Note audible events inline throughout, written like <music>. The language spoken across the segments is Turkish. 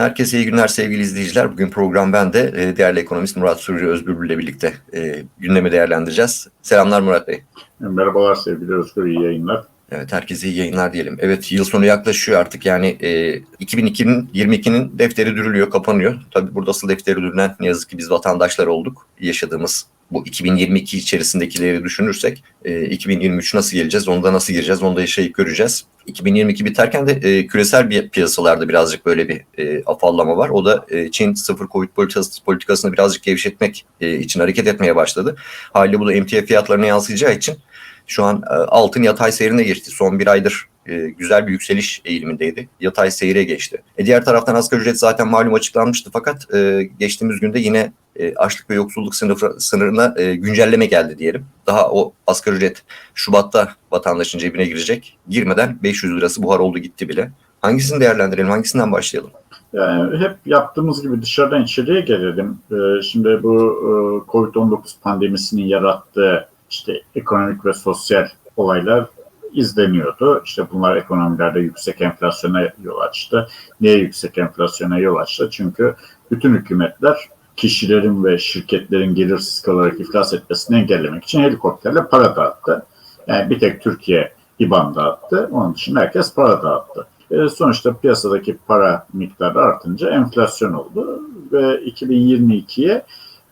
Herkese iyi günler sevgili izleyiciler. Bugün program ben de e, değerli ekonomist Murat Suriye Özbürlü ile birlikte e, gündemi değerlendireceğiz. Selamlar Murat Bey. Merhabalar sevgili Özgür, iyi yayınlar. Evet herkese iyi yayınlar diyelim. Evet yıl sonu yaklaşıyor artık yani e, 2002'nin 22'nin defteri dürülüyor, kapanıyor. Tabii burada asıl defteri dürülen ne yazık ki biz vatandaşlar olduk. Yaşadığımız bu 2022 içerisindekileri düşünürsek e, 2023 nasıl geleceğiz, onda nasıl gireceğiz, onda yaşayıp göreceğiz. 2022 biterken de e, küresel bir piyasalarda birazcık böyle bir e, afallama var. O da e, Çin sıfır Covid politikası, politikasını birazcık gevşetmek e, için hareket etmeye başladı. Haliyle bu da emtia fiyatlarına yansıyacağı için şu an e, altın yatay seyrine geçti. Son bir aydır e, güzel bir yükseliş eğilimindeydi. Yatay seyre geçti. E, diğer taraftan asgari ücret zaten malum açıklanmıştı fakat e, geçtiğimiz günde yine e, açlık ve yoksulluk sınıfı, sınırına e, güncelleme geldi diyelim. Daha o asgari ücret Şubat'ta vatandaşın cebine girecek. Girmeden 500 lirası buhar oldu gitti bile. Hangisini değerlendirelim? Hangisinden başlayalım? Yani hep yaptığımız gibi dışarıdan içeriye gelelim. Ee, şimdi bu e, Covid-19 pandemisinin yarattığı işte ekonomik ve sosyal olaylar izleniyordu. İşte bunlar ekonomilerde yüksek enflasyona yol açtı. Niye yüksek enflasyona yol açtı? Çünkü bütün hükümetler kişilerin ve şirketlerin gelirsiz kalarak iflas etmesini engellemek için helikopterle para dağıttı. Yani bir tek Türkiye IBAN dağıttı. Onun dışında herkes para dağıttı. E, sonuçta piyasadaki para miktarı artınca enflasyon oldu ve 2022'ye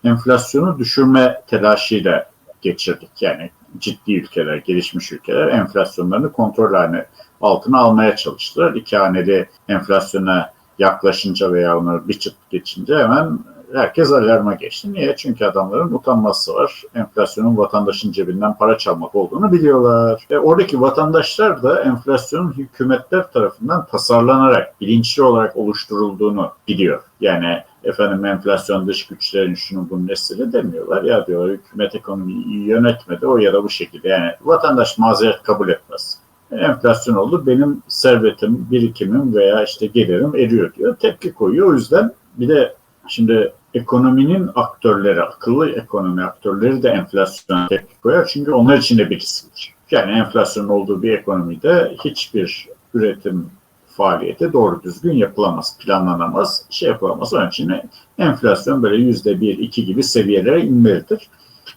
enflasyonu düşürme telaşıyla geçirdik. Yani ciddi ülkeler, gelişmiş ülkeler enflasyonlarını kontrol haline altına almaya çalıştılar. İki haneli enflasyona yaklaşınca veya onu bir çıt geçince hemen herkes alarma geçti. Niye? Çünkü adamların utanması var. Enflasyonun vatandaşın cebinden para çalmak olduğunu biliyorlar. E, oradaki vatandaşlar da enflasyonun hükümetler tarafından tasarlanarak, bilinçli olarak oluşturulduğunu biliyor. Yani efendim enflasyon dış güçlerin şunu bunun nesili demiyorlar. Ya diyorlar hükümet ekonomiyi yönetmedi o ya da bu şekilde. Yani vatandaş mazeret kabul etmez. Enflasyon oldu benim servetim, birikimim veya işte gelirim eriyor diyor. Tepki koyuyor. O yüzden bir de şimdi ekonominin aktörleri, akıllı ekonomi aktörleri de enflasyona tepki koyar. Çünkü onlar için de bir risktir. Yani enflasyonun olduğu bir ekonomide hiçbir üretim faaliyeti doğru düzgün yapılamaz, planlanamaz, şey yapılamaz. Onun için enflasyon böyle yüzde bir, iki gibi seviyelere inmelidir.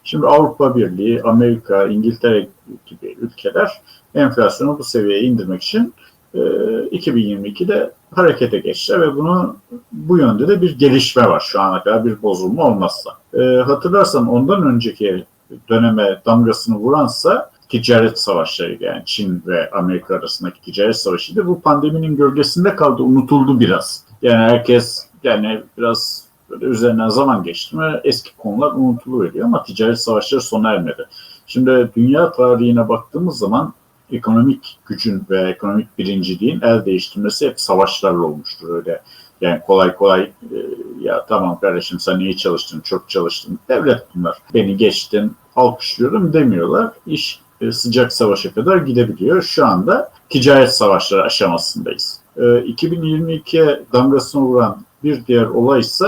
Şimdi Avrupa Birliği, Amerika, İngiltere gibi ülkeler enflasyonu bu seviyeye indirmek için 2022'de harekete geçti ve bunu bu yönde de bir gelişme var şu ana kadar bir bozulma olmazsa. E, hatırlarsan ondan önceki döneme damgasını vuransa ticaret savaşları yani Çin ve Amerika arasındaki ticaret savaşıydı. Bu pandeminin gölgesinde kaldı, unutuldu biraz. Yani herkes yani biraz böyle üzerinden zaman geçti mi eski konular unutuluveriyor ama ticaret savaşları sona ermedi. Şimdi dünya tarihine baktığımız zaman ekonomik gücün ve ekonomik birinciliğin el değiştirmesi hep savaşlarla olmuştur öyle. Yani kolay kolay e, ya tamam kardeşim sen iyi çalıştın, çok çalıştın. Devlet bunlar. Beni geçtin, alkışlıyorum demiyorlar. İş e, sıcak savaşa kadar gidebiliyor. Şu anda ticaret savaşları aşamasındayız. E, 2022'ye damgasını vuran bir diğer olay ise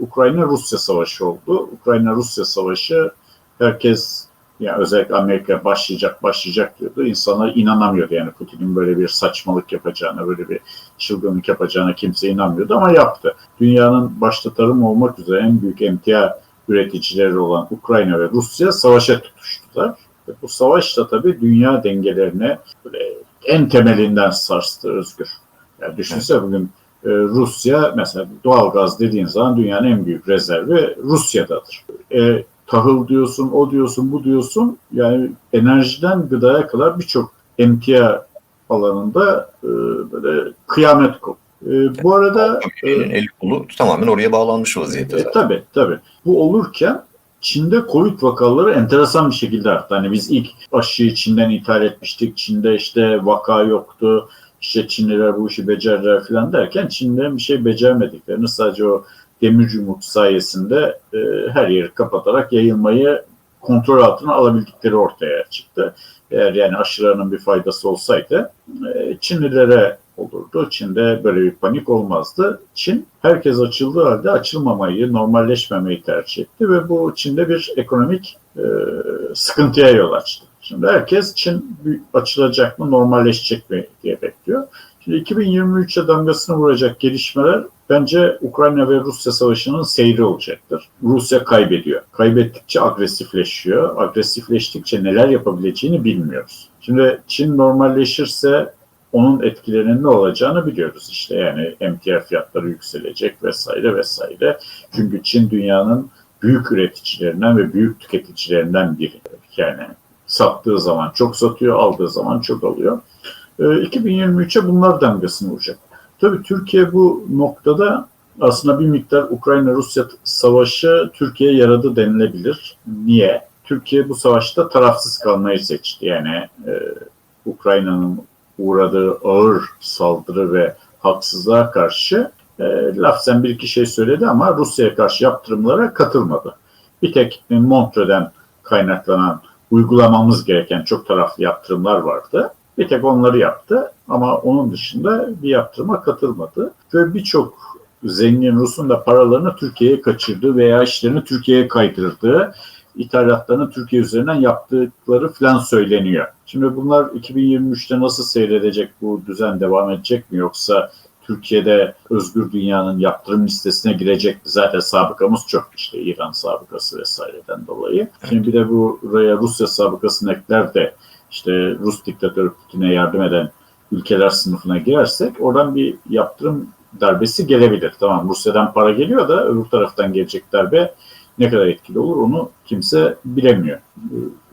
Ukrayna-Rusya savaşı oldu. Ukrayna-Rusya savaşı herkes yani özellikle Amerika başlayacak başlayacak diyordu. İnsanlar inanamıyordu yani Putin'in böyle bir saçmalık yapacağına, böyle bir çılgınlık yapacağına kimse inanmıyordu ama yaptı. Dünyanın başta tarım olmak üzere en büyük emtia üreticileri olan Ukrayna ve Rusya savaşa tutuştular. Bu savaş da tabii dünya dengelerini böyle en temelinden sarstı Özgür. Yani düşünsene bugün e, Rusya mesela doğal gaz dediğin zaman dünyanın en büyük rezervi Rusya'dadır. E, tahıl diyorsun, o diyorsun, bu diyorsun. Yani enerjiden gıdaya kadar birçok emtia alanında e, böyle kıyamet kop. E, bu arada... E, el kolu tamamen oraya bağlanmış vaziyette. E, tabii tabii. Bu olurken Çin'de Covid vakaları enteresan bir şekilde arttı. Hani biz ilk aşıyı Çin'den ithal etmiştik. Çin'de işte vaka yoktu. İşte Çinliler bu işi becerdiler falan derken Çin'de bir şey becermediklerini sadece o demir yumruk sayesinde e, her yeri kapatarak yayılmayı kontrol altına alabildikleri ortaya çıktı. Eğer yani aşılarının bir faydası olsaydı e, Çinlilere olurdu. Çin'de böyle bir panik olmazdı. Çin herkes açıldığı halde açılmamayı, normalleşmemeyi tercih etti ve bu Çin'de bir ekonomik e, sıkıntıya yol açtı. Şimdi herkes Çin açılacak mı, normalleşecek mi diye bekliyor. Şimdi 2023'e damgasını vuracak gelişmeler bence Ukrayna ve Rusya savaşının seyri olacaktır. Rusya kaybediyor. Kaybettikçe agresifleşiyor. Agresifleştikçe neler yapabileceğini bilmiyoruz. Şimdi Çin normalleşirse onun etkilerinin ne olacağını biliyoruz işte yani emtia fiyatları yükselecek vesaire vesaire. Çünkü Çin dünyanın büyük üreticilerinden ve büyük tüketicilerinden biri. Yani sattığı zaman çok satıyor, aldığı zaman çok alıyor. Ee, 2023'e bunlar damgasını vuracak. Tabii Türkiye bu noktada aslında bir miktar Ukrayna-Rusya savaşı Türkiye'ye yaradı denilebilir. Niye? Türkiye bu savaşta tarafsız kalmayı seçti. Yani e, Ukrayna'nın uğradığı ağır saldırı ve haksızlığa karşı e, laf sen bir iki şey söyledi ama Rusya'ya karşı yaptırımlara katılmadı. Bir tek Montreux'den kaynaklanan uygulamamız gereken çok taraflı yaptırımlar vardı. Bir tek onları yaptı ama onun dışında bir yaptırıma katılmadı. Ve birçok zengin Rus'un da paralarını Türkiye'ye kaçırdığı veya işlerini Türkiye'ye kaydırdığı, ithalatlarını Türkiye üzerinden yaptıkları falan söyleniyor. Şimdi bunlar 2023'te nasıl seyredecek, bu düzen devam edecek mi yoksa Türkiye'de özgür dünyanın yaptırım listesine girecek? Zaten sabıkamız çok işte İran sabıkası vesaireden dolayı. Şimdi bir de buraya Rusya sabıkasını ekler de işte Rus diktatörü Putin'e yardım eden ülkeler sınıfına girersek oradan bir yaptırım darbesi gelebilir. Tamam Rusya'dan para geliyor da öbür taraftan gelecek darbe ne kadar etkili olur onu kimse bilemiyor.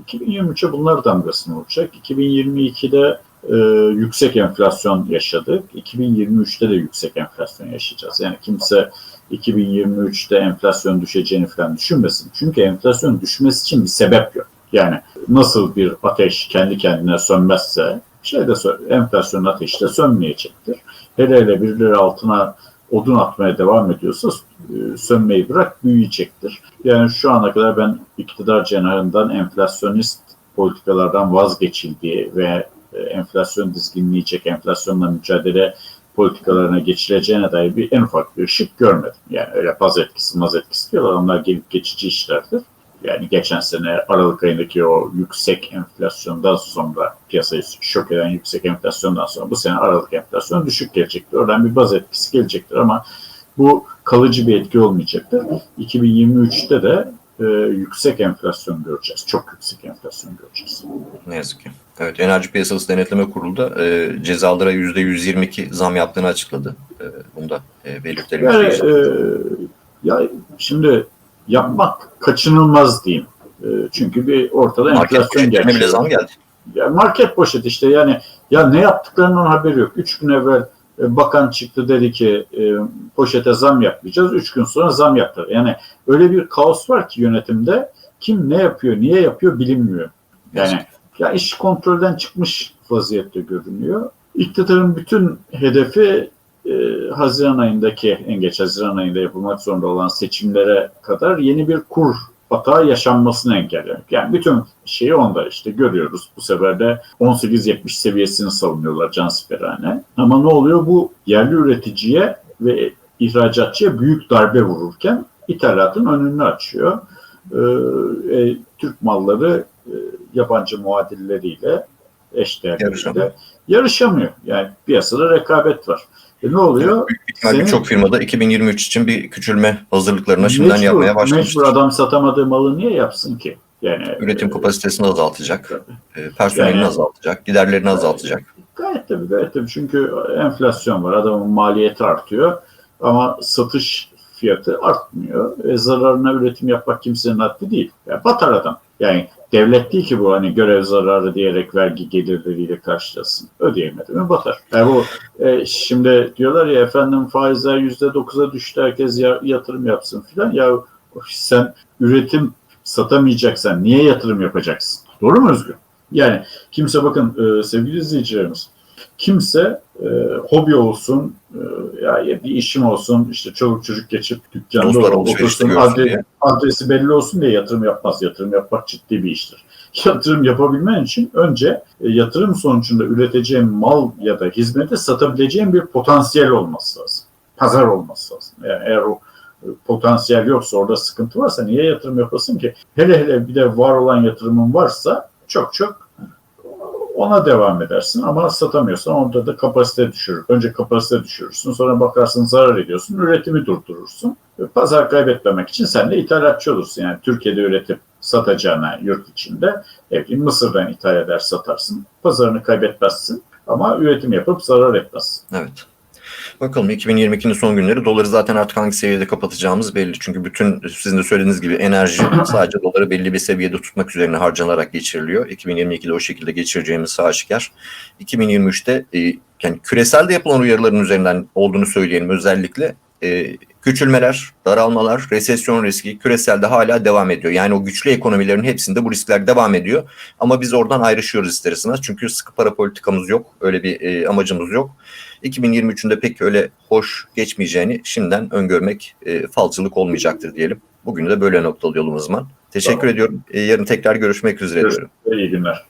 2023'e bunlar damgasını vuracak. 2022'de e, yüksek enflasyon yaşadık. 2023'te de yüksek enflasyon yaşayacağız. Yani kimse 2023'te enflasyon düşeceğini falan düşünmesin. Çünkü enflasyon düşmesi için bir sebep yok. Yani nasıl bir ateş kendi kendine sönmezse şeyde enflasyon ateşi de sönmeyecektir. Hele hele birileri altına odun atmaya devam ediyorsa e, sönmeyi bırak büyüyecektir. Yani şu ana kadar ben iktidar cenahından enflasyonist politikalardan vazgeçildiği ve e, enflasyon dizginleyecek, enflasyonla mücadele politikalarına geçileceğine dair bir en ufak bir ışık görmedim. Yani öyle paz etkisi, maz etkisi diyorlar. Onlar gelip geçici işlerdir. Yani geçen sene Aralık ayındaki o yüksek enflasyondan sonra piyasayı şok eden yüksek enflasyondan sonra bu sene Aralık enflasyonu düşük gelecektir. Oradan bir baz etkisi gelecektir ama bu kalıcı bir etki olmayacaktır. 2023'te de e, yüksek enflasyon göreceğiz. Çok yüksek enflasyon göreceğiz. Ne yazık ki. Evet, Enerji Piyasası Denetleme Kurulu da e, cezalara %122 zam yaptığını açıkladı. E, bunu da e, belirtelim. Yani, e, ya şimdi yapmak kaçınılmaz diyeyim. E, çünkü bir ortada market enflasyon geldi. bile zam geldi. Ya market poşet işte yani ya ne yaptıklarının haberi yok. Üç gün evvel e, bakan çıktı dedi ki e, poşete zam yapmayacağız. Üç gün sonra zam yaptılar. Yani öyle bir kaos var ki yönetimde kim ne yapıyor, niye yapıyor bilinmiyor. Yani ya iş kontrolden çıkmış vaziyette görünüyor. İktidarın bütün hedefi e, Haziran ayındaki en geç Haziran ayında yapılmak zorunda olan seçimlere kadar yeni bir kur hata yaşanmasını engellemek. Yani bütün şeyi onda işte görüyoruz. Bu sefer de 18-70 seviyesini savunuyorlar cansiperane. Ama ne oluyor? Bu yerli üreticiye ve ihracatçıya büyük darbe vururken ithalatın önünü açıyor. Ee, e, Türk malları e, yabancı muadilleriyle eşdeğerleriyle yarışamıyor. Yani piyasada rekabet var. E ne oluyor? İhtimalle birçok firmada 2023 için bir küçülme hazırlıklarına şimdiden mecbur, yapmaya başlamıştır. Mecbur adam satamadığı malı niye yapsın ki? Yani Üretim kapasitesini azaltacak, Tabii. e, personelini Yani- azaltacak, giderlerini azaltacak. Gayet tabii gayet tabii çünkü enflasyon var adamın maliyeti artıyor ama satış fiyatı artmıyor. E, zararına üretim yapmak kimsenin haddi değil. Yani batar adam. Yani devlet değil ki bu hani görev zararı diyerek vergi gelirleriyle karşılasın. Ödeyemedi mi batar. Yani bu e, şimdi diyorlar ya efendim faizler yüzde dokuza düştü herkes ya, yatırım yapsın filan. Ya sen üretim satamayacaksan niye yatırım yapacaksın? Doğru mu Özgür? Yani kimse bakın e, sevgili izleyicilerimiz kimse e, hobi olsun e, ya bir işim olsun işte çoluk çocuk geçip dükkanda otursun adre- adresi belli olsun diye yatırım yapmaz. Yatırım yapmak ciddi bir iştir. <laughs> Yatırım yapabilmen için önce e, yatırım sonucunda üreteceğin mal ya da hizmeti satabileceğin bir potansiyel olması lazım. Pazar olması lazım. Yani eğer o e, potansiyel yoksa orada sıkıntı varsa niye yatırım yapasın ki? Hele hele bir de var olan yatırımın varsa çok çok ona devam edersin ama satamıyorsan orada da kapasite düşürür. Önce kapasite düşürürsün sonra bakarsın zarar ediyorsun üretimi durdurursun. Pazar kaybetmemek için sen de ithalatçı olursun. Yani Türkiye'de üretip satacağına yurt içinde ne Mısır'dan ithal eder satarsın. Pazarını kaybetmezsin ama üretim yapıp zarar etmezsin. Evet. Bakalım 2022'nin son günleri doları zaten artık hangi seviyede kapatacağımız belli. Çünkü bütün sizin de söylediğiniz gibi enerji sadece doları belli bir seviyede tutmak üzerine harcanarak geçiriliyor. 2022'de o şekilde geçireceğimiz aşikar. 2023'te e, yani küresel de yapılan uyarıların üzerinden olduğunu söyleyelim özellikle. E, küçülmeler, daralmalar, resesyon riski küreselde hala devam ediyor. Yani o güçlü ekonomilerin hepsinde bu riskler devam ediyor. Ama biz oradan ayrışıyoruz ister istemez. Çünkü sıkı para politikamız yok. Öyle bir e, amacımız yok. 2023'ün de pek öyle hoş geçmeyeceğini şimdiden öngörmek e, falcılık olmayacaktır diyelim. Bugünü de böyle noktalı yolumuz var. Teşekkür Tamam. ediyorum. E, yarın tekrar görüşmek üzere Görüşmek diyorum. İyi günler.